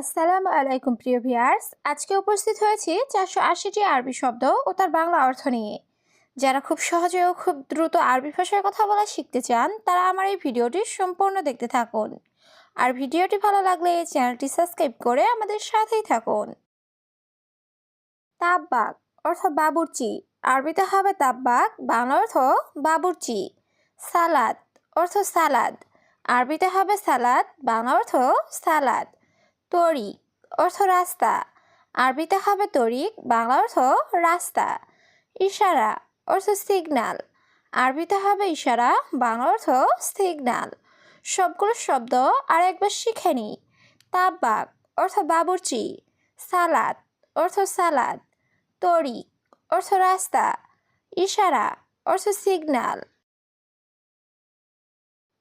আসসালামু আলাইকুম, প্রিয় ভিয়ার্স আজকে উপস্থিত হয়েছি চারশো আশিটি আরবি শব্দ ও তার বাংলা অর্থ নিয়ে। যারা খুব সহজে ও খুব দ্রুত আরবি ভাষায় কথা বলা শিখতে চান, তারা আমার এই ভিডিওটি সম্পূর্ণ দেখতে থাকুন। আর ভিডিওটি ভালো লাগলে এই চ্যানেলটি সাবস্ক্রাইব করে আমাদের সাথেই থাকুন। তাব্বাক অর্থ বাবুর্চি, আরবিতে হবে তাব্বাক, বাংলা অর্থ বাবুর্চি। সালাদ অর্থ সালাদ, আরবিতে হবে সালাদ, বাংলা অর্থ সালাদ। তরিক অর্থ রাস্তা। আরবিতে হবে তরিক, বাংলা অর্থ রাস্তা। ইশারা অর্থ সিগনাল আরবিতে হবে ইশারা, বাংলা অর্থ সিগনাল সবগুলো শব্দ আর একবার শিখে নিই। তাব্বাক অর্থ বাবুর্চি। সালাদ অর্থ সালাদ। তরিক অর্থ রাস্তা। ইশারা অর্থ সিগনাল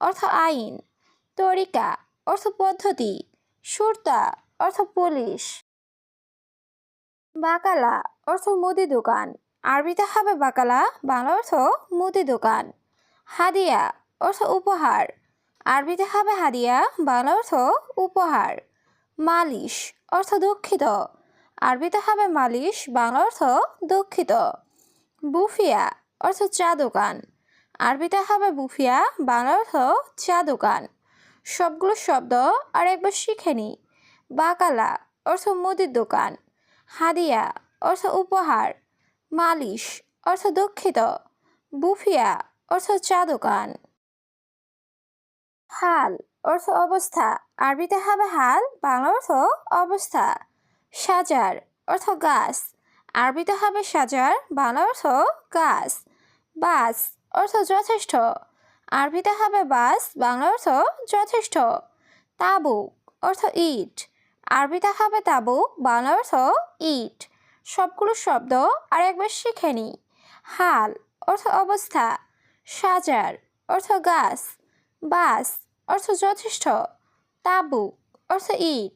অর্থ আইন, তরিকা, অর্থ পদ্ধতি, সুরতা, অর্থ পুলিশ। বাকালা, অর্থ মুদি দোকান। আরবিতে হবে বাকালা, বাংলা অর্থ মুদি দোকান। হাদিয়া, অর্থ উপহার। আরবিতে হবে হাদিয়া, বাংলা অর্থ উপহার। মালিশ, অর্থ দুঃখিত। আরবিতে হবে মালিশ, বাংলা অর্থ দুঃখিত। বুফিয়া, অর্থ চা দোকান। আরবিতে হবে বুফিয়া বাংলা অর্থ চা দোকান সবগুলো শব্দ আর একবার শিখে নিই বাকালা অর্থ মুদির দোকান। হাদিয়া অর্থ উপহার। মালিশ অর্থ দুঃখিত। বুফিয়া অর্থ চা দোকান হাল অর্থ অবস্থা। আরবিতে হবে হাল, বাংলা অর্থ অবস্থা। সাজার অর্থ গাছ। আরবিতে হবে সাজার, বাংলা অর্থ গাছ। বাস অর্থ যথেষ্ট। আরবিতে হবে বাস, বাংলা অর্থ যথেষ্ট। তাবুক, অর্থ ইট। আরবিতে হবে তাবুক, বাংলা অর্থ ইট। সবগুলো শব্দ আর একবার শিখে নিই হাল, অর্থ অবস্থা। সাজার, অর্থ গাছ। বাস, অর্থ যথেষ্ট। তাবুক, অর্থ ইট।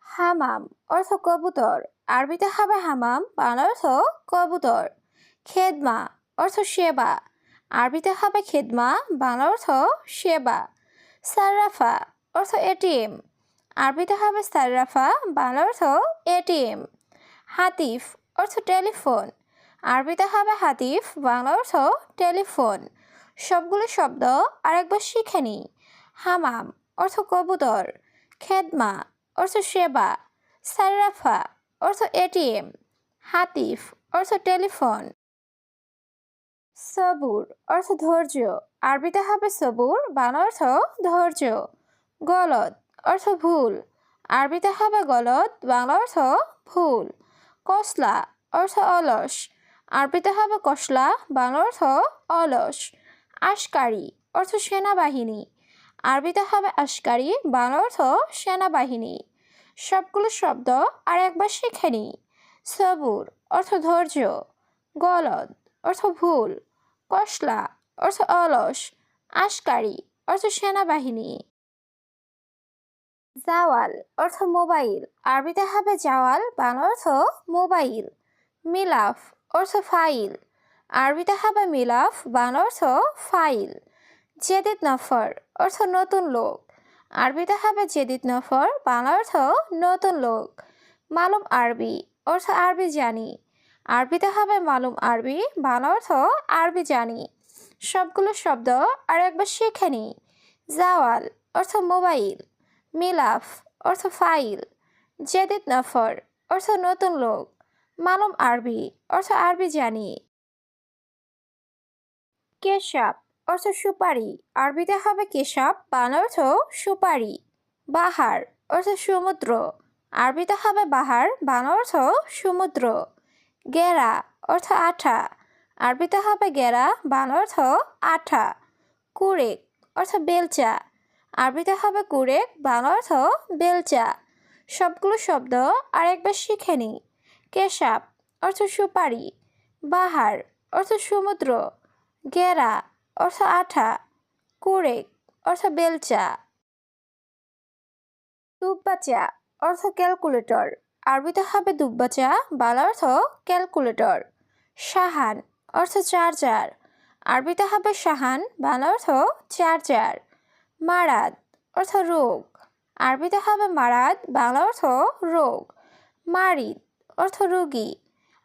হামাম, অর্থ কবুতর। আরবিতে হবে হামাম, বাংলা অর্থ কবুতর। খেদমা অর্থ সেবা। আরবিতে হবে খেদমা, বাংলা অর্থ সেবা। সার্রাফা অর্থ এটিএম। আরবিতে হবে সার্রাফা বাংলা অর্থ এটিএম। হাতিফ, অর্থ টেলিফোন। আরবিতে হবে হাতিফ, বাংলা অর্থ টেলিফোন। সবগুলো শব্দ আরেকবার শিখে নিই। হামাম, অর্থ কবুতর। খেদমা, অর্থ সেবা। সার্রাফা অর্থ এটিএম। হাতিফ, অর্থ টেলিফোন। সবুর অর্থ ধৈর্য। আরবিতে হবে সবুর বাংলা অর্থ ধৈর্য। গলদ অর্থ ভুল। আরবিতে হবে গলদ বাংলা অর্থ ভুল। কসলা অর্থ অলস। আরবিতে হবে কসলা বাংলা অর্থ অলস। আশকারি অর্থ সেনাবাহিনী। আরবিতে হবে আশকারি বাংলা অর্থ সেনাবাহিনী। সবগুলো শব্দ আর একবার শিখে নিই। সবুর অর্থ ধৈর্য। গলদ অর্থ ভুল। কসলা, অর্থ অলস, আশকারি, অর্থ সেনাবাহিনী। জাওয়াল, অর্থ মোবাইল, আরবিতে হবে জাওয়াল বাংলা অর্থ মোবাইল। মিলাফ, অর্থ ফাইল, আরবিতে হবে মিলাফ বাংলা অর্থ ফাইল। জেদিদ নফর, অর্থ নতুন লোক, আরবিতে হবে জেদিদ নফর বাংলা অর্থ নতুন লোক। মালুম আরবি, অর্থ আরবি জানি। আরবিতে হবে মালুম আরবি, বাংলা অর্থ আরবি জানি। সবগুলো শব্দ আর একবার শিখে নিই জাওয়াল অর্থ মোবাইল, মিলাফ অর্থ ফাইল, জেদিদ নফর অর্থ নতুন লোক, মালুম আরবি অর্থ আরবি জানি। কেশাব অর্থ সুপারি, আরবিতে হবে কেশাব, বাংলা অর্থ সুপারি। বাহার অর্থ সমুদ্র, আরবিতে হবে বাহার, বাংলা অর্থ সমুদ্র। গেরা অর্থ আঠা। আরবিতে হবে গেরা বাংলা অর্থ আঠা। কুরেক অর্থ বেলচা। আরবিতে হবে কুরেক বাংলা অর্থ বেলচা। সবগুলো শব্দ আরেকবার শিখে নিই। কেশাব অর্থ সুপারি। বাহার অর্থ সমুদ্র। গেরা অর্থ আঠা। কুরেক অর্থ বেলচা। দুব্বাচা অর্থ ক্যালকুলেটর। আরবিতে হবে দুব্বাচা বাংলা অর্থ ক্যালকুলেটর সাহান অর্থ চার্জার আরবিতে হবে সাহান, বাংলা অর্থ চার্জার মারাদ অর্থ রোগ। আরবিতে হবে মারাদ, বাংলা অর্থ রোগ। মারিদ অর্থ রোগী।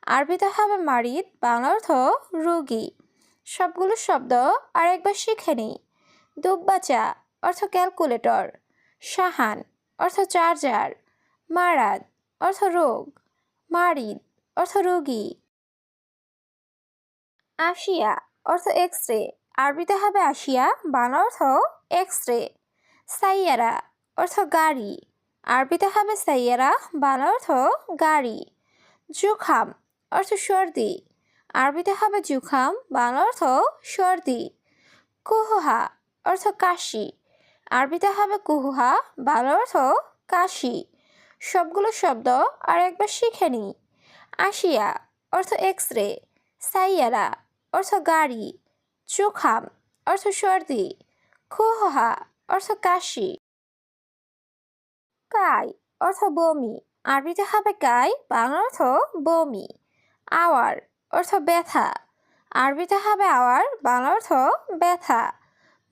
আরবিতে হবে মারিদ, বাংলা অর্থ রোগী। সবগুলো শব্দ আরেকবার শিখে নিই। দুব্বাচা অর্থ ক্যালকুলেটর সাহান অর্থ চার্জার মারাদ অর্থ রোগ মারিদ অর্থ রোগী আশিয়া অর্থ এক্স রে আরবিতে হবে আশিয়া বাংলা অর্থ এক্স রে সাইয়ারা, অর্থ গাড়ি। আরবিতে হবে সাইয়ারা বাংলা অর্থ গাড়ি। জুখাম, অর্থ সর্দি। আরবিতে হবে জুখাম বাংলা অর্থ সর্দি। কুহুহা, অর্থ কাশি। আরবিতে হবে কুহুহা বাংলা অর্থ কাশি। সবগুলো শব্দ আর একবার শিখে নিই। আসিয়া, অর্থ এক্স রে সাইয়ারা, অর্থ গাড়ি। চোখাম, অর্থ সর্দি। খুহা অর্থ কাশি। কাই, অর্থ বমি। আরবিতে হবে কাই, বাংলা অর্থ বমি। আওয়ার, অর্থ ব্যথা। আরবিতে হবে আওয়ার, বাংলা অর্থ ব্যথা।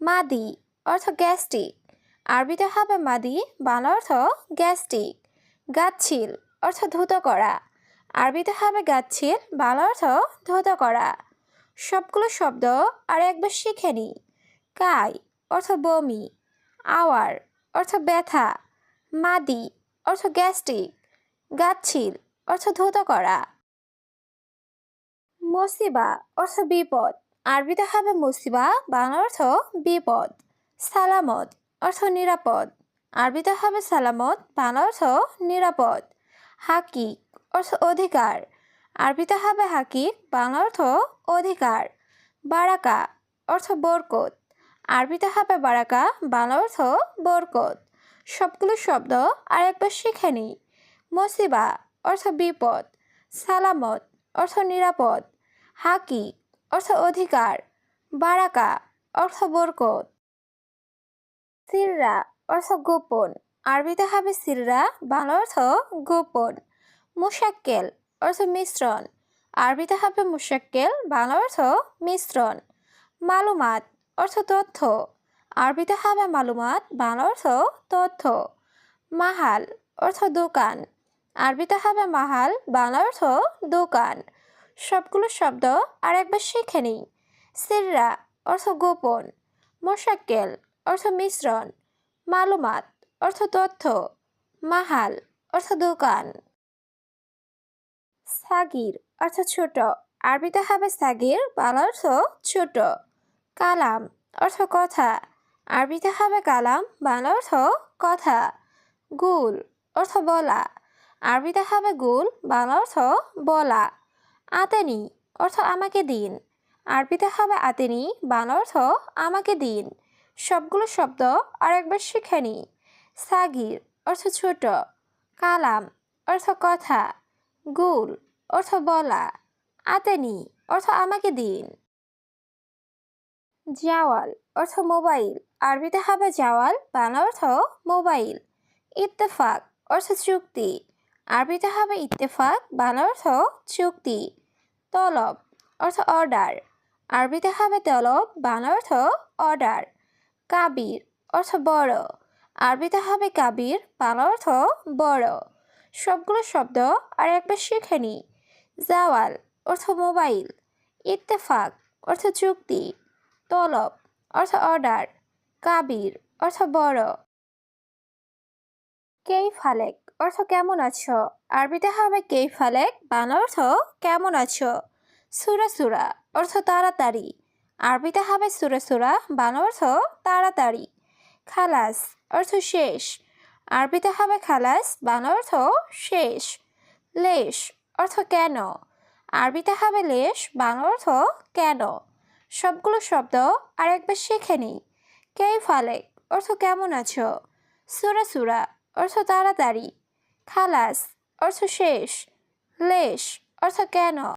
মাদি, অর্থ গ্যাস্ট্রিক। আরবিতে হবে মাদি, বাংলা অর্থ গ্যাস্ট্রিক। গাচ্ছিল, অর্থ ধুত করা। আরবিতে হবে গাচ্ছিল, বাংলা অর্থ ধুত করা। সবগুলো শব্দ আর একবার শিখে নিই কাই, অর্থ বমি। আওয়ার, অর্থ ব্যথা। মাদি, অর্থ গ্যাস্ট্রিক। গাচ্ছিল, অর্থ ধুত করা। মসিবা, অর্থ বিপদ। আরবিতে হবে মসিবা, বাংলা অর্থ বিপদ। সালামত, অর্থ নিরাপদ। আরবিতে হবে সালামত, বাংলা অর্থ নিরাপদ। হাকিক অর্থ অধিকার। আরবিতে হবে হাকিক, বাংলা অর্থ অধিকার। বারাকা অর্থ বরকত। আরবিতে হবে বারাকা, বাংলা অর্থ বরকত। সবগুলো শব্দ আর একবার শিখে নিই মসিবা অর্থ বিপদ। সালামত অর্থ নিরাপদ। হাকিক অর্থ অধিকার। বারাকা অর্থ বরকত। সিররা অর্থ গোপন। আরবিতে হবে সিররা বাংলা অর্থ গোপন। মুশাক্কেল, অর্থ মিশ্রণ। আরবিতে হবে মুশাক্কেল বাংলা অর্থ মিশ্রণ। মালুমাত, অর্থ তথ্য। আরবিতে হবে মালুমাত বাংলা অর্থ তথ্য। মাহাল, অর্থ দোকান। আরবিতে হবে মাহাল বাংলা অর্থ দোকান। সবগুলো শব্দ আর একবার শিখে নিই। সিররা, অর্থ গোপন। মোশাক্কেল, অর্থ মিশ্রণ। মালুমাত, অর্থ তথ্য, মাহাল, অর্থ দোকান। সাগির, অর্থ ছোট। আরবিতে হবে সাগির, বাংলা অর্থ ছোট। কালাম, অর্থ কথা। আরবিতে হবে কালাম, বাংলা অর্থ কথা। গুল, অর্থ বলা। আরবিতে হবে গুল, বাংলা অর্থ বলা। আতেনি, অর্থ আমাকে দিন। আরবিতে হবে আতেনি, বাংলা অর্থ আমাকে দিন। সবগুলো শব্দ আর একবার শিখে নিই। সাগির, অর্থ ছোট। কালাম, অর্থ কথা। গুল, অর্থ বলা। আতেনি, অর্থ আমাকে দিন। জাওয়াল, অর্থ মোবাইল। আরবিতে হবে জাওয়াল, বাংলা অর্থ মোবাইল। ইত্তেফাক, অর্থ চুক্তি। আরবিতে হবে ইত্তেফাক, বাংলা অর্থ চুক্তি। তলব, অর্থ অর্ডার। আরবিতে হবে তলব, বাংলা অর্থ অর্ডার। কাবির অর্থ বড়। আরবিতে হবে কাবির বাংলা অর্থ বড়। সবগুলো শব্দ আর একবার শিখে নিই জাওয়াল অর্থ মোবাইল। ইত্তেফাক অর্থ চুক্তি। তলব অর্থ অর্ডার। কাবির অর্থ বড়। কেই ফালেক অর্থ কেমন আছো? আরবিতে হবে কেই ফালেক বাংলা অর্থ কেমন আছো? সুরা সুরা অর্থ তাড়াতাড়ি। আরবিতে হবে সুরা সুরা, বাংলা অর্থ তাড়াতাড়ি। খালাস অর্থ শেষ। আরবিতে হবে খালাস, বাংলা অর্থ শেষ। লেশ অর্থ কেন? আরবিতে হবে লেশ, বাংলা অর্থ কেন? সবগুলো শব্দ আর একবার শিখে নিই। কেই ফালেক অর্থ কেমন আছো? সুরা সুরা, অর্থ তাড়াতাড়ি। খালাস অর্থ শেষ। লেশ অর্থ কেন?